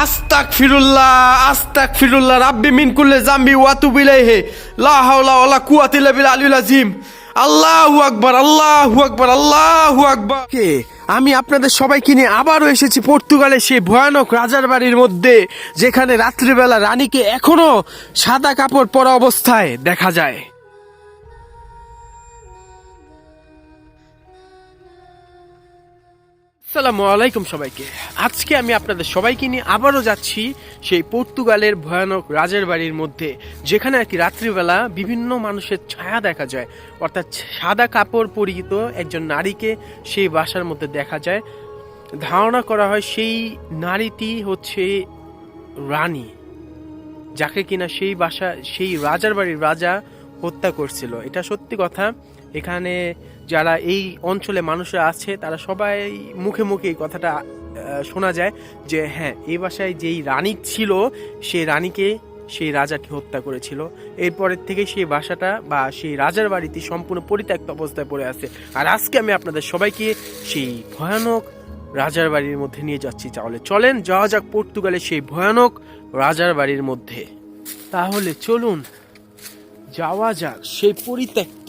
আস্তাক ফিরুল্লাহ আস্তাক ফিরুল্লাহ রাব্বি মিন কুল্লে জাম্বি ওয়াতু বিলাইহে লা হাওলা ওয়ালা কুওয়াতা ইল্লা বিল আলিউল আজিম আল্লাহু আকবার আল্লাহু আকবার আল্লাহু আকবার। কে আমি আপনাদের সবাইকে নিয়ে আবারও এসেছি পর্তুগালের সেই ভয়ানক রাজার বাড়ির মধ্যে, যেখানে রাত্রিবেলা রানীকে এখনও সাদা কাপড় পরা অবস্থায় দেখা যায়। আসসালামু আলাইকুম সবাইকে। আজকে আমি আপনাদের সবাইকে নিয়ে আবারও যাচ্ছি সেই পর্তুগালের ভয়ানক রাজার বাড়ির মধ্যে, যেখানে আর কি রাত্রিবেলা বিভিন্ন মানুষের ছায়া দেখা যায়। অর্থাৎ সাদা কাপড় পরিহিত একজন নারীকে সেই বাসার মধ্যে দেখা যায়। ধারণা করা হয় সেই নারীটি হচ্ছে রানী, যাকে কিনা সেই বাসা, সেই রাজার বাড়ির রাজা হত্যা করছিল। এটা সত্যি কথা। এখানে যারা এই অঞ্চলে মানুষরা আছে, তারা সবাই মুখে মুখে এই কথাটা শোনা যায় যে হ্যাঁ এই বাসায় যেই রানী ছিল সেই রানীকে, সেই রাজাটি হত্যা করেছিল। এরপরের থেকে সেই বাসাটা বা সেই রাজার বাড়িটি সম্পূর্ণ পরিত্যক্ত অবস্থায় পড়ে আছে। আর আজকে আমি আপনাদের সবাইকে সেই ভয়ানক রাজার বাড়ির মধ্যে নিয়ে যাচ্ছি। তাহলে চলেন, যাওয়া যাক পর্তুগালের সেই ভয়ানক রাজার বাড়ির মধ্যে। তাহলে চলুন, যাওয়া যাক সেই পরিত্যক্ত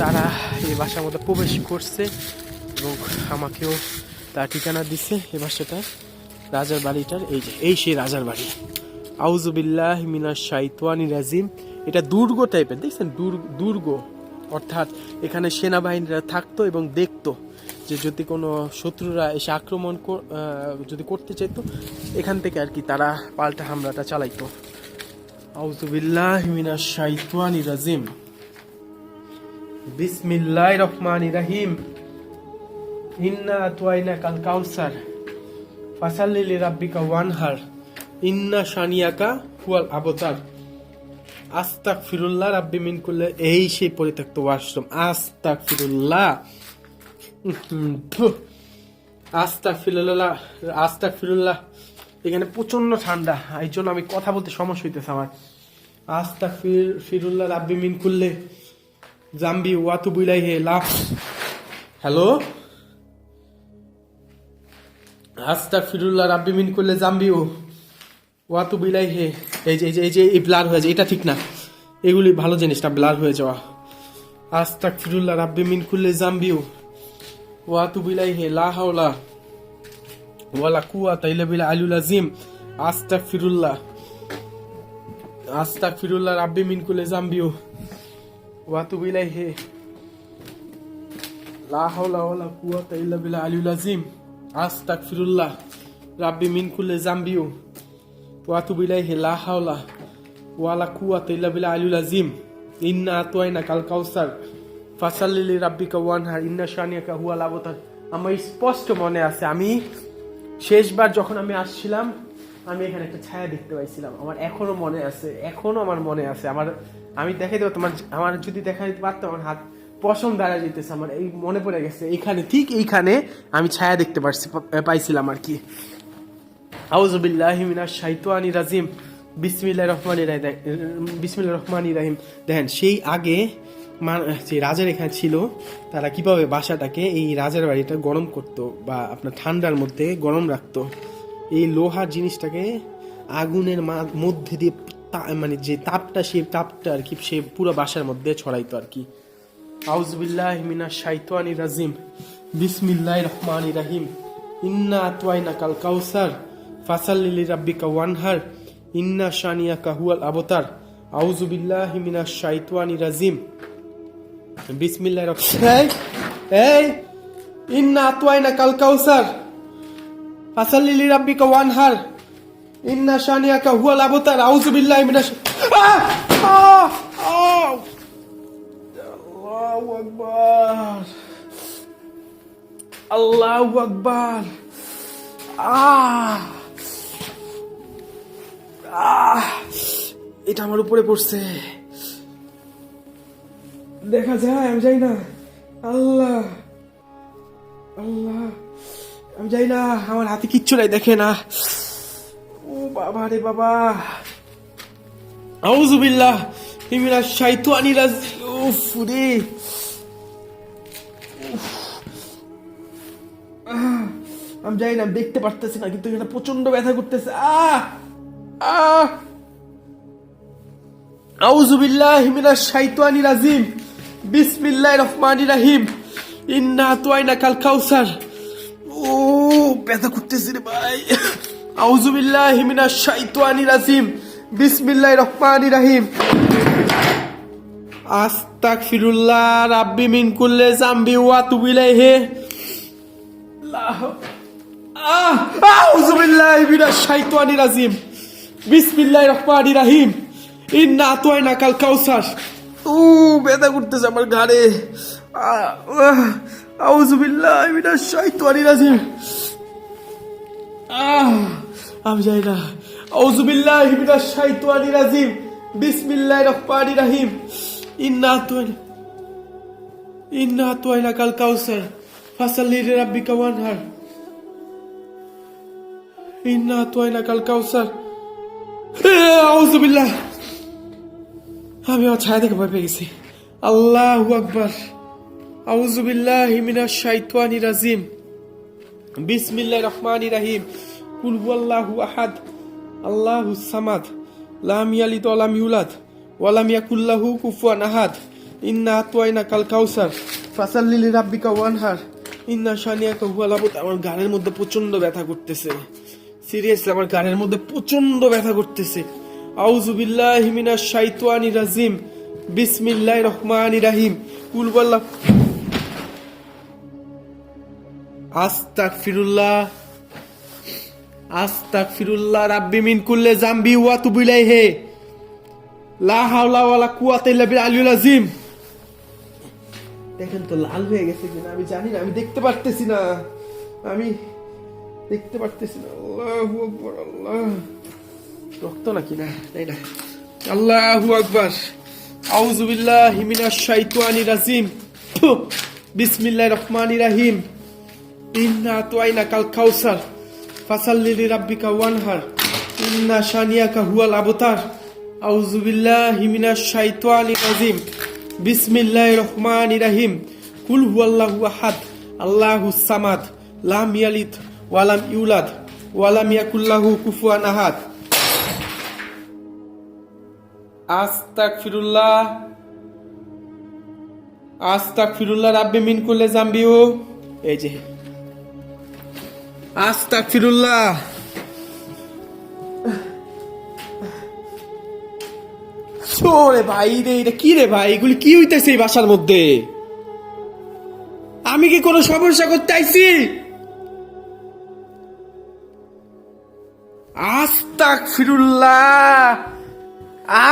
তারা এই বাসার মধ্যে প্রবেশ করছে এবং আমাকেও তার ঠিকানা দিচ্ছে এই বাসাটা, রাজার বাড়িটার, এই যে, এই সেই রাজার বাড়ি। আউজুবিল্লাহ মিনাশ শাইতানি রাজিম। এটা দুর্গ টাইপের দেখছেন? দুর্গ। অর্থাৎ এখানে সেনাবাহিনীরা থাকতো এবং দেখতো যে যদি কোনো শত্রুরা এসে আক্রমণ কর- যদি করতে চাইতো, এখান থেকে আর কি তারা পাল্টা হামলাটা চালাইতো। আউজুবিল্লাহ মিনাশ শাইতানি রাজিম। বিসমিল্লাহ রহমান রাহিম ইন্না আতওয়াইনা কাল কাউসার ফাসাল্লি রাব্বিকা ওয়ানহার, ইন্না শানিয়াকা হুয়াল আবতার। আস্তাক ফিরুল্লাহ রাব্বি মিন করলে এই সেই পরিত্যক্ত ওয়াশরুম। আস্তাক ফিরুল্লাহ আস্তাক ফিরুল্লাহ আস্তাক ফিরুল্লাহ এখানে প্রচণ্ড ঠান্ডা এই জন্য আমি কথা বলতে সমস্যা হইতেছে আমার। আস্তাক ফির ফিরুল্লাহ রাব্বি মিন করলে জাম্বি, ওয়াতু বুইলাই হে লাফ। হ্যালো? আস্তাক ফিরুল্লাহ রাব্বি মিন করলে জাম্বিও ওয়াতু বিলাই হে এই যে এই যে এই যে, এই ব্লার হয়ে যায়, এটা ঠিক না। এগুলি ভালো জিনিসটা ব্লার হয়ে যাওয়া। আস্তাক ফিরুল্লাহ রাব্বি মিন করলে জাম্বিও ওয়াতু বিলাই হে লা হাওলা ওয়ালা কুওয়াতা ইল্লা বিল আলিউল আজিম আস্তাক ফিরুল্লাহ আস্তাক ফিরুল্লাহ রাব্বি মিন করলে জাম্বিও ওয়াতু বিলাই হে লা হাওলা ওয়ালা কুওয়াতা ইল্লা বিল আলিউল আজিম আস্তাগফিরুল্লাহ রাব্বি মিন কুল্লি জামবিউ ওয়া আতুবু ইলাইহি লা হাওলা ওয়ালা কুওয়াতা ইল্লা বিল আলিউল আজিম ইন্না আতওয়াইনা কাল কাউসার ফাসাল্লি লি রাব্বিকা ওয়ানহার ইন্না শানিয়াকা হুয়াল আবতার আমার স্পষ্ট মনে আছে আমি শেষবার যখন আমি আসছিলাম আমি এখানে একটা ছায়া দেখতে পাইছিলাম। আমার এখনও মনে আছে, এখনও আমার মনে আছে। আমার, আমি দেখাই দেবো তোমার, আমার যদি দেখা দিতে পারতো, আমার হাত পশম দাঁড়া যেতেছে, আমার এই মনে পড়ে গেছে। এইখানে, ঠিক এইখানে আমি ছায়া দেখতে পারছি পাইছিলাম আর কি। আউজুবিল্লাহি মিনাশ শাইতানির রাজিম। বিসমিল্লাহ রহমান বিসমিল্লাহ রহমান রাহিম। দেখেন, সেই আগে যে রাজার এখানে ছিল, তারা কীভাবে বাসাটাকে এই রাজার বাড়িটা গরম করত বা আপনার ঠান্ডার মধ্যে গরম রাখতো এই লোহার জিনিসটাকে আগুনের মধ্যে দিয়ে মানে যে তাপটা, সেই তাপটা আর কি, সে পুরো বাসার মধ্যে ছড়াইতো আর কি। আউজবিল্লাহ মিনা শাইতানি রাজিম। বিসমিল্লাহ রহমান রাহিম। ইন্না আতওয়াইনা কাল কাউসার। ফাসাল্লিলি রাব্বিকা ওয়ানহার। ইন্না শানিয়াকা হুয়াল আবতার। আউজুবিল্লাহ মিনা শাইতানি রাজিম। বিসমিল্লাহ এই এই, ইন্না আতওয়াইনা কাল কাউসার। ফাসাল্লিলি রাব্বিকা ওয়ানহার ইন্না শানিয়াকা হুয়াল আবতার আউজুবিল্লাহ মিনা আহ আহ আহ আল্লাহু আকবার আল্লাহু আকবার আহ এটা আমার উপরে পড়ছে। দেখা যায়, আমি যাই না। আল্লাহ। আল্লাহ। আমি যাই না, আমার হাতে কিচ্ছু নাই, দেখে না। ও বাবা রে বাবা। আউজুবিল্লাহ হিমিনা শাইতানি রাজি উফ রে। আমি যাই না দেখতে পারতেছি না, কিন্তু এটা প্রচণ্ড ব্যথা করতেছে। আহ আহ। আউজুবিল্লাহ হিমিনা শাইতানি রাজিম। বিসমিল্লাহ রহমানি রাহিম। ইন্না তুয়াইনা কাল কাউসার। ও ব্যথা করতেছে রে ভাই। আউজুবিল্লাহ হিমিনা শাইতানি রাজিম। বিসমিল্লাহ রহমানি রাহিম। আস্তাক ফিরুল্লাহ রাব্বি মিন কুল্লে জাম্বি ওয়া আল্লাহ আহ আউজুবিল্লাহি মিনাশ শাইতানির রাজিম। বিসমিল্লাহির রহমানির রহিম। ইন্না আতওয়াইনা কাল কাউসার। ও ব্যথা করতেছে আমার ঘাড়ে। আউজুবিল্লাহি মিনাশ শাইতানির রাজিম। আমি যাই না। আউজুবিল্লাহি মিনাশ শাইতানির রাজিম। বিসমিল্লাহির রহমানির রহিম। ইন্না আতওয়াইনা ইন্না আতওয়াইনা কাল কাউসার। ফাসাল্লি লিরাব্বিকা ওয়ানহার। ইন্না আতওয়াইনা কাল কাউসার। আমি আমার ছায়া দেখে ভয় পেয়ে গেছি। আল্লাহু আকবার। আউজুবিল্লাহ মিনাশ শাইতানি রাজিম। বিসমিল্লাহির রহমানির রহিম। কুল হুয়াল্লাহু আহাদ, আল্লাহু সামাদ, লাম ইয়ালিদ ওয়া লাম ইউলাদ, ওয়া লাম ইয়াকুল লাহু কুফুয়ান আহাদ। ইন্না আতওয়াইনা কাল কাউসার, ফাসাল্লি লিরাব্বিকা ওয়ানহার ইন্না শানিয়াকা হুয়াল আমার গানের মধ্যে প্রচণ্ড ব্যথা করতেছে। সিরিয়াসলি, আমার গানের মধ্যে প্রচণ্ড ব্যথা করতেছে। আউযু বিল্লাহি মিনাশ শাইতানির রাজিম। বিসমিল্লাহির রহমানির রহিম। কুল ওয়াল্লাহ আস্তাগফিরুল্লাহ আস্তাগফিরুল্লাহ রাব্বি মিন কুল্লি জামবি ওয়া তুবু ইলাইহি। লা হাওলা ওয়ালা কুওয়াতা ইল্লা বিল আলিয়্যিল আযীম। দেখেন তো লাল হয়ে গেছে কিনা, আমি জানি না, আমি দেখতে পারতেছি না। আমি দেখতে পারতেছি না, আল্লাহু আকবার, আল্লাহ। রক্ত নাকি? না তাই না আল্লাহু আকবার। আউযু বিল্লাহি মিনাশ শাইতানির রাজিম। বিসমিল্লাহির রহমানির রহিম। ইন্না তুয়াইনা কাল কাউসার ফাসাল্লি লিরাব্বিকা ওয়ানহার ইন্না শানিয়াকা হুয়াল আবতার আউযু বিল্লাহি মিনাশ শাইতানির রাজিম বিসমিল্লাহির রহমানির রহিম কুল হুয়াল্লাহু আহাদ আল্লাহুস সামাদ লাম ইয়ালিদ ওয়া লাম ইউলাদ ওয়া লাম ইয়াকুল লাহু কুফুয়ান আহাদ আস্তাগফিরুল্লাহ আস্তাগফিরুল্লাহ রাব্বি মিন কুল্লি জামবিউ এই যে আস্তাগফিরুল্লাহ। রে ভাই রে, এটা কি রে ভাই? এগুলি কি হইতেছে এই বাসার মধ্যে? আমি কি কোনো সমস্যা করতে আইছি? আস্তাক ফিরুল্লাহ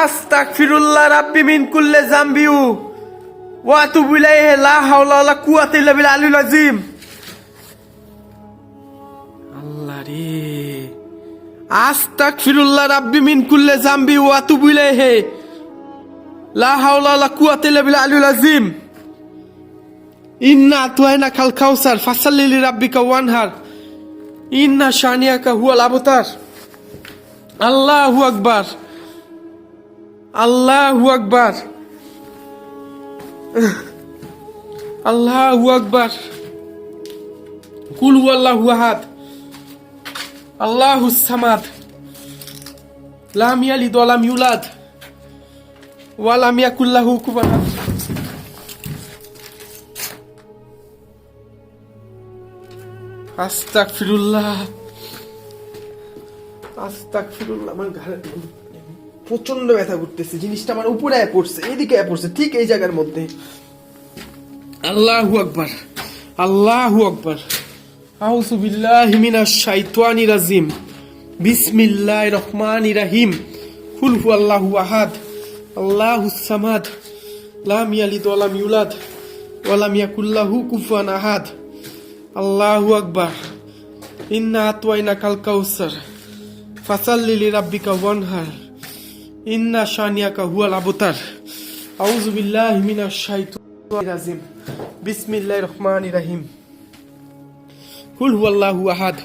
আস্তাক ফিরুল্লাহ রাব্বি মিন কুল্লে জাম্বিউ ওয়া তুবু ইলাইহি লা হাওলা ওয়ালা কুওয়াতা ইল্লা বিল আলিল আযীম। আস্তাক ফিরুল্লাহ রাব্বি মিন কুল্লে জাম্বি ওয়া তুবু ইলাইহি। লা হাওলা কুওয়াতা ইল্লা বিল আলিল আযীম। ইন্না আতওয়াইনা কাল কাউসার ফাসাল্লি লিরাব্বিকা ওয়ানহার। ইন্না শানিয়াকা হুয়াল আবতার। আল্লাহু আকবার। আল্লাহু আকবার। আল্লাহু আকবার। কুল হুয়াল্লাহু আহাদ। আল্লাহু সামাদ। লাম ইয়ালিদ ওয়া লাম ইউলাদ। ওয়া লাম ইয়াকুল লাহু কুফুয়ান আহাদ। আস্তাগফিরুল্লাহ। আস্তাগফিরুল্লাহ আমার ঘাড়ে প্রচণ্ড ব্যথা করতেছে জিনিসটা আমার উপরে পড়ছে এদিকে পড়ছে ঠিক এই জায়গার মধ্যে। আল্লাহু আকবার আল্লাহু আকবার। আউযু বিল্লাহি মিনাশ শাইতানির রাজিম। বিসমিল্লাহির রহমানির রহিম। কুল আহাদ। আল্লাহুস সামাদ। লাম ইয়ালিদ ওয়া লাম ইউলাদ। ওয়া লাম ইয়াকুল লাহু কুফুয়ান আহাদ। আল্লাহু আকবার। ইন্না আতওয়াইনা কাল কাউসার। ফাসাল্লি লিরাব্বিকা ওয়ানহার। ইন্না শানিয়াকা হুয়াল আবতার। আউযু বিল্লাহি মিনাশ শাইতানির রাজিম। বিসমিল্লাহির রহমানির রহিম। কুল হুয়াল্লাহু আহাদ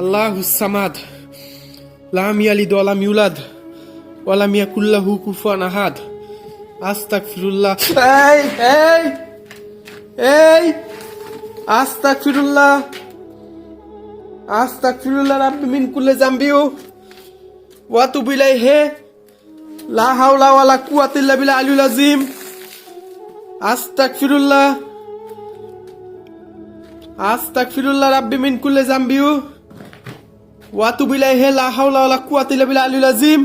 আল্লাহুস সামাদ, লাম ইয়ালিদ ওয়া লাম ইউলাদ, ওয়া লাম ইয়াকুল লাহু কুফুয়ান আহাদ। আস্তাগফিরুল্লাহ। এই এই এই, আস্তাগফিরুল্লাহ। আস্তাগফিরুল্লাহ রাব্বি মিন কুল্লি জামবিউ ওয়া তুবু ইলাইহি। লা হাওলা ওয়া লা কুওয়াতা ইল্লা বিল্লাহ আলিউল আযীম। আস্তাগফিরুল্লাহ। আস্তাগফিরুল্লাহ রাব্বি মিন কুল্লি জামবিউ ওয়া তুবু ইলাইহি, লা হাওলা ওয়া লা কুওয়াতা ইল্লা বিল্লাহ আলিউল আযীম।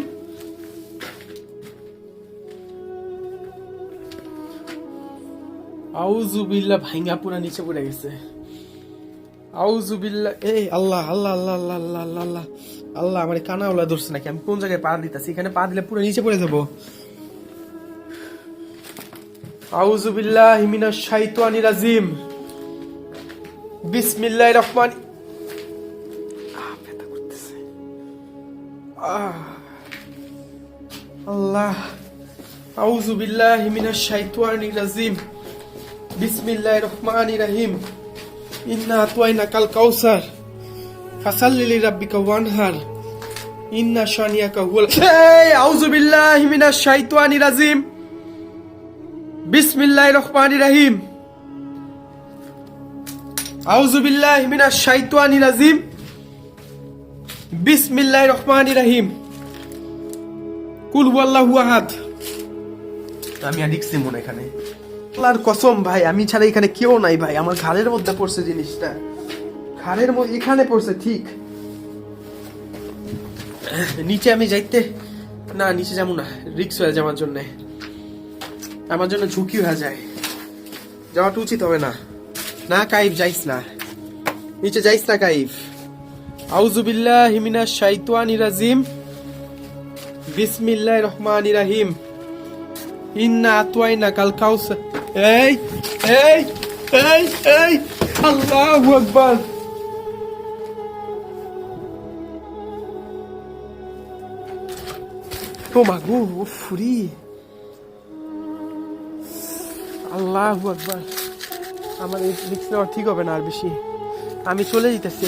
আউযু বিল্লাহ, ভাইঙ্গা পুরা নিচে পড়ে গেছে। আউযু বিল্লাহ এই আল্লাহ আল্লাহ আল্লাহ আল্লাহ আল্লাহ আল্লাহ আল্লাহ আল্লাহ, আমার কানা ওলা ধরছে নাকি? আমি কোন জায়গায় পা দিতেছি? এখানে পা দিলে পুরো নিচে পড়ে যাব। আউযু বিল্লাহি মিনাশ শাইতানির রাজিম। বিসমিল্লাহির রহমান আল্লাহ। আউযু বিল্লাহি মিনাশ শাইতানির রাজিম। বিসমিল্লাহির রহমানির রহিম। ইন্না আতওয়াইনা কাল কাউসার। ফাসাল্লি লিরাব্বিকা ওয়ানহার। ইন্না শানিয়াকা হুয়াল এই আউযু বিল্লাহি মিনাশ শাইতানির রাজিম। বিসমিল্লাহির রহমানির রহিম। আউযু বিল্লাহি মিনাশ শাইতানির রাজিম। বিসমিল্লাহির রহমানির রহিম। কুল হুয়াল্লাহু আহাদ। আমি আর লিখছি মনে এখানে। আল্লাহর কসম ভাই আমি ছাড়া এখানে কেউ নাই ভাই। আমার ঘাড়ের মধ্যে পড়ছে জিনিসটা। ঘাড়ের মধ্যে এখানে পড়ছে ঠিক। নিচে আমি যাইতে না নিচে যাব না। রিক্স হয়ে যাওয়ার জন্য। আমার জন্য ঝুঁকি হয়ে যায়। যাওয়াটা উচিত হবে না। না, কাইফ যাইস না। নিচে যাইস না, কাইফ। আউজুবিল্লাহ হিমিনা শাইতানি রাজিম। বিসমিল্লাহ রহমান রাহিম। ইন্না আতওয়াইনা কাল কাউসার এই এই এই এই, আল্লাহু আকবার। ও মাগো ও ফুরি। আল্লাহু আকবার। আমার এই রিক্স নেওয়া ঠিক হবে না আর বেশি। আমি চলে যেতেছি।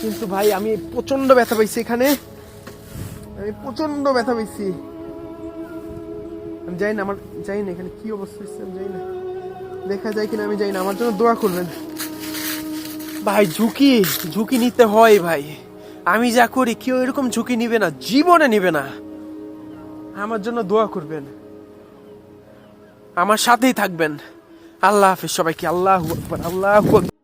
কিন্তু ভাই, আমি প্রচণ্ড ব্যথা পাইছি এখানে। আমি প্রচণ্ড ব্যথা পাইছি। আমি যাই না আমার যাই না এখানে কি অবস্থা হচ্ছে আমি যাই না। দেখা যায় কিনা, আমি যাই না। আমার জন্য দোয়া করবেন। ভাই, ঝুঁকি ঝুঁকি নিতে হয় ভাই। আমি যা করি, কেউ এরকম ঝুঁকি নিবে না, জীবনে নিবে না। আমার জন্য দোয়া করবেন। আমার সাথেই থাকবেন। আল্লাহ হাফিজ সবাইকে আল্লাহ আকবার আল্লাহ আকবার